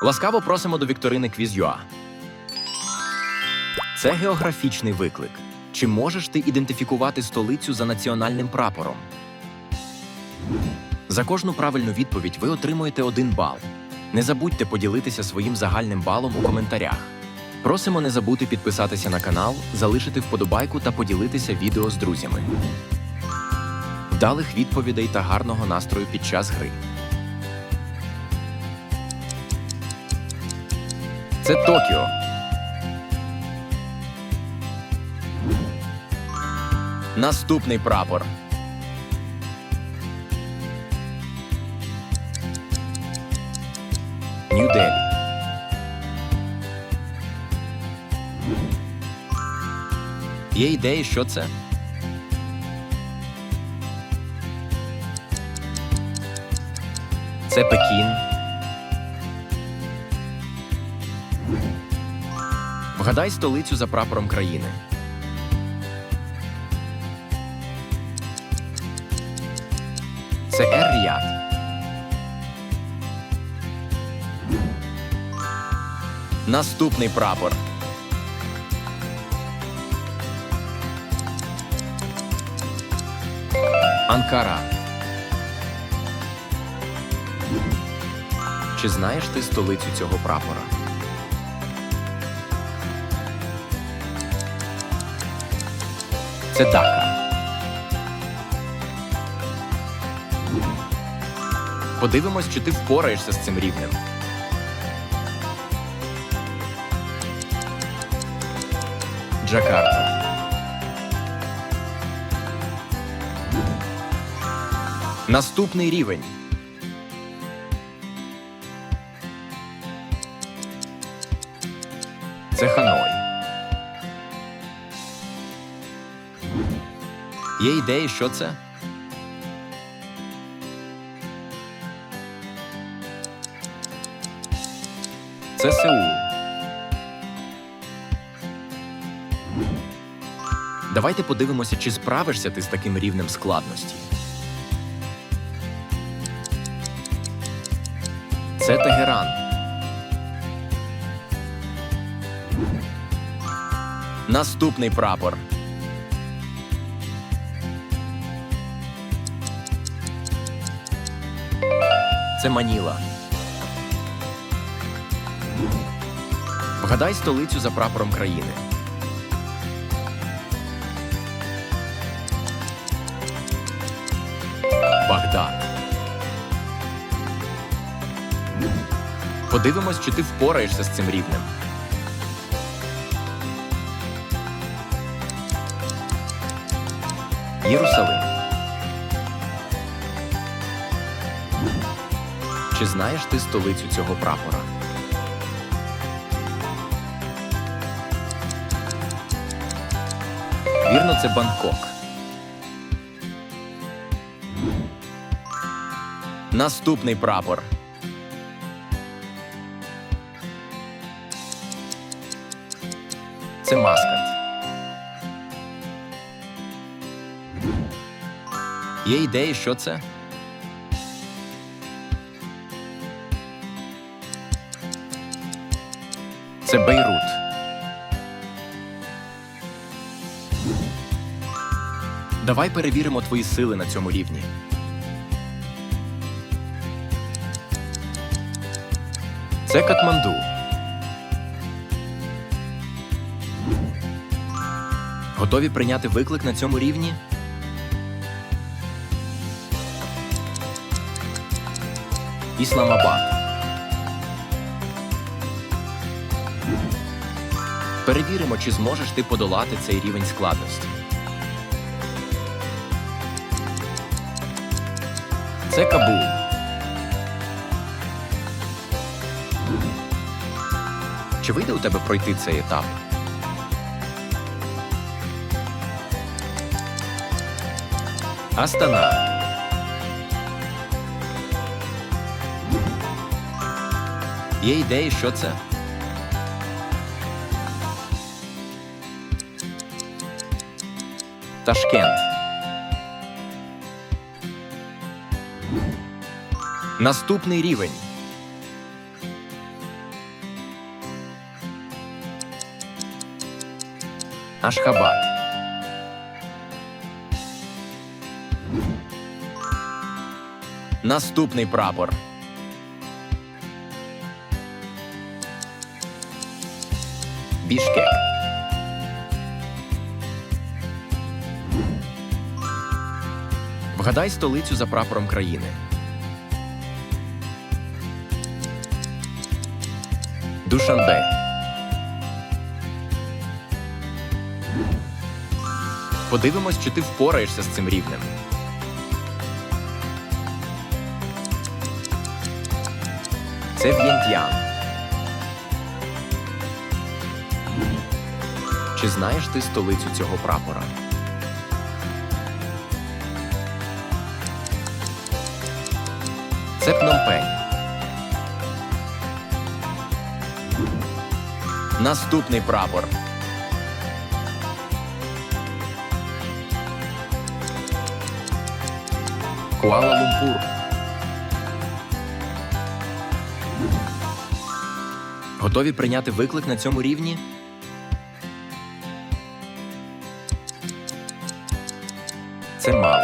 Ласкаво просимо до вікторини Quiz.ua. Це географічний виклик. Чи можеш ти ідентифікувати столицю за національним прапором? За кожну правильну відповідь ви отримуєте один бал. Не забудьте поділитися своїм загальним балом у коментарях. Просимо не забути підписатися на канал, залишити вподобайку та поділитися відео з друзями. Вдалих відповідей та гарного настрою під час гри. Це Токіо. Наступний прапор. Нью-Делі. Є ідеї, що це? Це Пекін. Вгадай столицю за прапором країни. Це Ер-Ріад. Наступний прапор. Анкара. Чи знаєш ти столицю цього прапора? Це Дака. Подивимось, чи ти впораєшся з цим рівнем. Джакарта. Наступний рівень. Це Ханой. Є ідеї, що це? Це Сеул. Давайте подивимося, чи справишся ти з таким рівнем складності. Це Тегеран. Наступний прапор. Це Маніла. Вгадай столицю за прапором країни. Багдад. Подивимось, чи ти впораєшся з цим рівнем. Єрусалим. Чи знаєш ти столицю цього прапора? Вірно, це Бангкок. Наступний прапор. Це Маскат. Є ідеї, що це? Це Бейрут. Давай перевіримо твої сили на цьому рівні. Це Катманду. Готові прийняти виклик на цьому рівні? Ісламабад. Перевіримо, чи зможеш ти подолати цей рівень складності. Це Кабул. Чи вийде у тебе пройти цей етап? Астана. Є ідеї, що це? Ташкент. Наступный рівень. Ашхабад. Наступний прапор. Бішкек. Вгадай столицю за прапором країни. Душанбе. Подивимось, чи ти впораєшся з цим рівнем. Це В'єнт'ян. Чи знаєш ти столицю цього прапора? Це Пномпень. Наступний прапор. Куала-Лумпур. Готові прийняти виклик на цьому рівні? Це мале.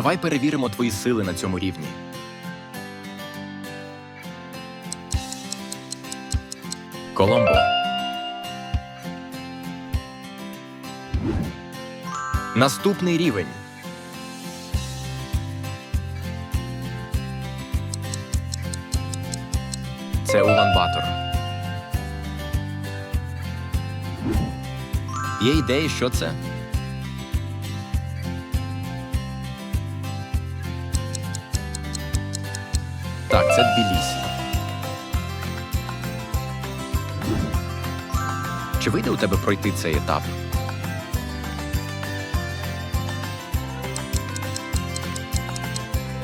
Давай перевіримо твої сили на цьому рівні. Коломбо. Наступний рівень. Це Улан-Батор. Є ідеї, що це? Це Тбілісі. Чи вийде у тебе пройти цей етап?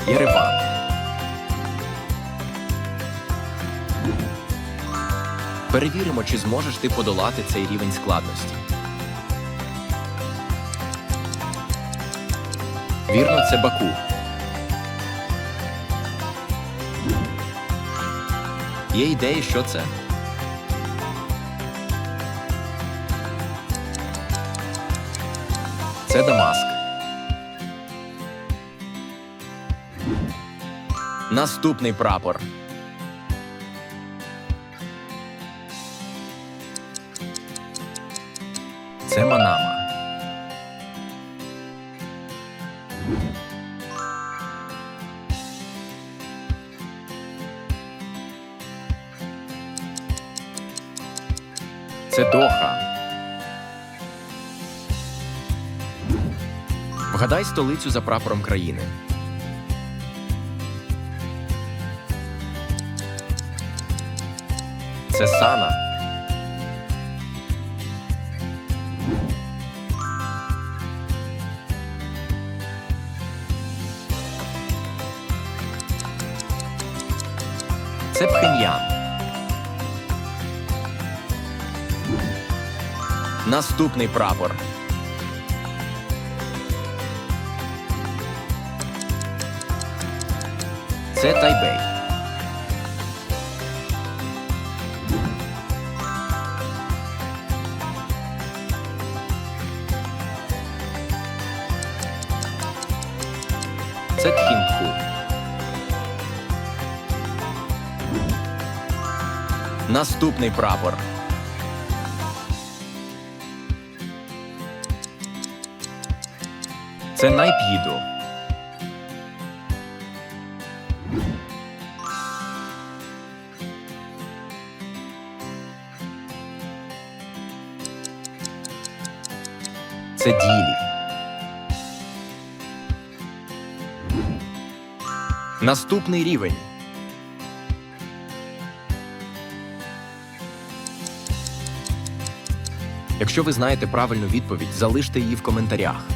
Єреван. Перевіримо, чи зможеш ти подолати цей рівень складності. Вірно, це Баку. Є ідеї, що це? Це Дамаск. Наступний прапор. Це Манама. Це Доха. Вгадай столицю за прапором країни. Це Сана. Це Пхеньян. Наступний прапор. Це Тайбей. Це Тхімпху. Наступний прапор. Це Найп'їду. Це Ділі. Наступний рівень. Якщо ви знаєте правильну відповідь, залиште її в коментарях.